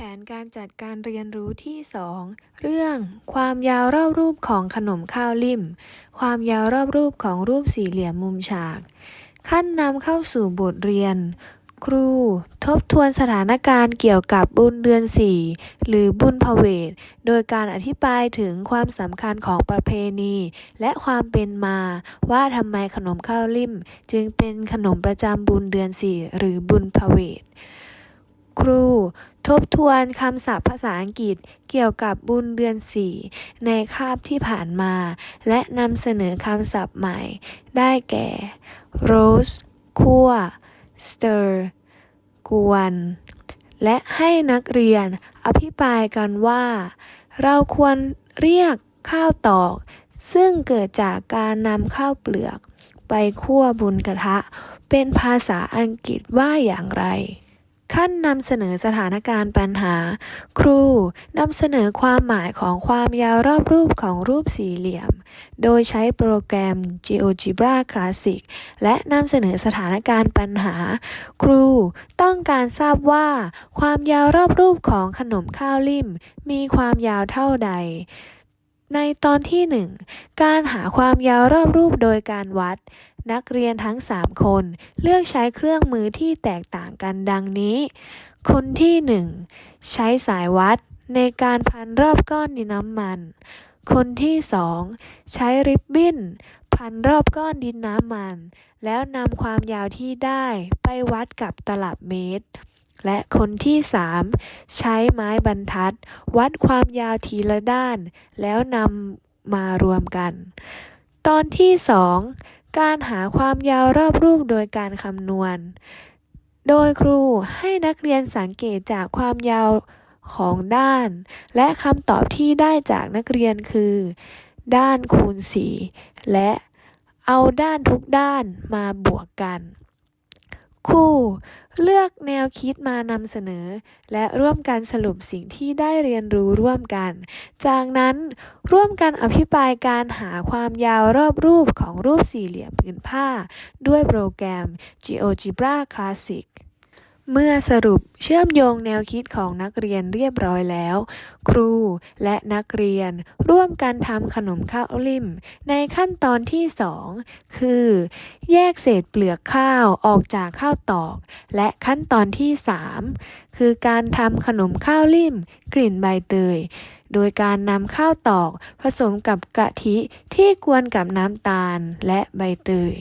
ผนการจัดการเรียนรู้ที่ 2 เรื่อง ความยาวรอบรูปของขนมข้าวลิ่ม ความยาวรอบรูปของรูปสี่เหลี่ยมมุมฉาก ขั้นนำเข้าสู่บทเรียน ครู ทบทวนสถานการณ์เกี่ยวกับบุญเดือนสี่หรือบุญพเวทโดยการอธิบายถึงความสำคัญของประเพณี และความเป็นมา ว่าทำไมขนมข้าวลิ่ม จึงเป็นขนมประจำบุญเดือนสี่หรือบุญพเวท ครู ทบทวนคำศัพท์ภาษาอังกฤษเกี่ยวกับบุญเดือนสี่ในคาบที่ผ่านมา และนำเสนอคำศัพท์ใหม่ ได้แก่ roast คั่ว stir กวน และให้นักเรียนอภิปรายกันว่า เราควรเรียกข้าวตอก ซึ่งเกิดจากการนำข้าวเปลือก ไปคั่วบนกระทะ เป็นภาษาอังกฤษว่าอย่างไร ขั้นนำเสนอสถานการณ์ปัญหา ครูนำเสนอความหมายของความยาวรอบรูปของรูปสี่เหลี่ยม โดยใช้โปรแกรม GeoGebra Classic และนำเสนอสถานการณ์ปัญหา ครูต้องการทราบว่า ความยาวรอบรูปของขนมข้าวลิ่ม มีความยาวเท่าใด ในตอนที่ 1 การหาความยาวรอบรูปโดยการวัด นักเรียนทั้ง 3 คนเลือกใช้เครื่องมือที่แตกต่างกันดังนี้ คนที่ 1 ใช้สายวัดในการพันรอบก้อนดินน้ำมัน คนที่ 2 ใช้ริบบิ้น พันรอบก้อนดินน้ำมัน แล้วนำความยาวที่ได้ไปวัดกับตลับเมตร และคนที่ 3 ใช้ไม้บรรทัด วัดความยาวทีละด้าน แล้วนำมารวมกัน ตอนที่ 2 การหาความยาวรอบรูปโดยการคำนวณ โดยครูให้นักเรียนสังเกตจากความยาวของด้าน และคำตอบที่ได้จากนักเรียนคือ ด้านคูณ 4 และเอาด้านทุกด้านมาบวกกัน คู่ เลือกแนวคิดมานำเสนอ และร่วมกันสรุปสิ่งที่ได้เรียนรู้ร่วมกัน จากนั้นร่วมกันอภิปรายการหาความยาวรอบรูปของรูปสี่เหลี่ยมผืนผ้า ด้วยโปรแกรม GeoGebra Classic เมื่อสรุปเชื่อมโยงแนวคิดของนักเรียนเรียบร้อยแล้ว ครูและนักเรียนร่วมกันทำขนมข้าวลิ่มในขั้นตอนที่ 2 คือ แยกเศษเปลือกข้าวออกจากข้าวตอก และขั้นตอนที่ 3 คือการทำขนมข้าวลิ่มกลิ่นใบเตย โดยการนำข้าวตอกผสมกับกะทิที่กวนกับน้ำตาลและใบเตย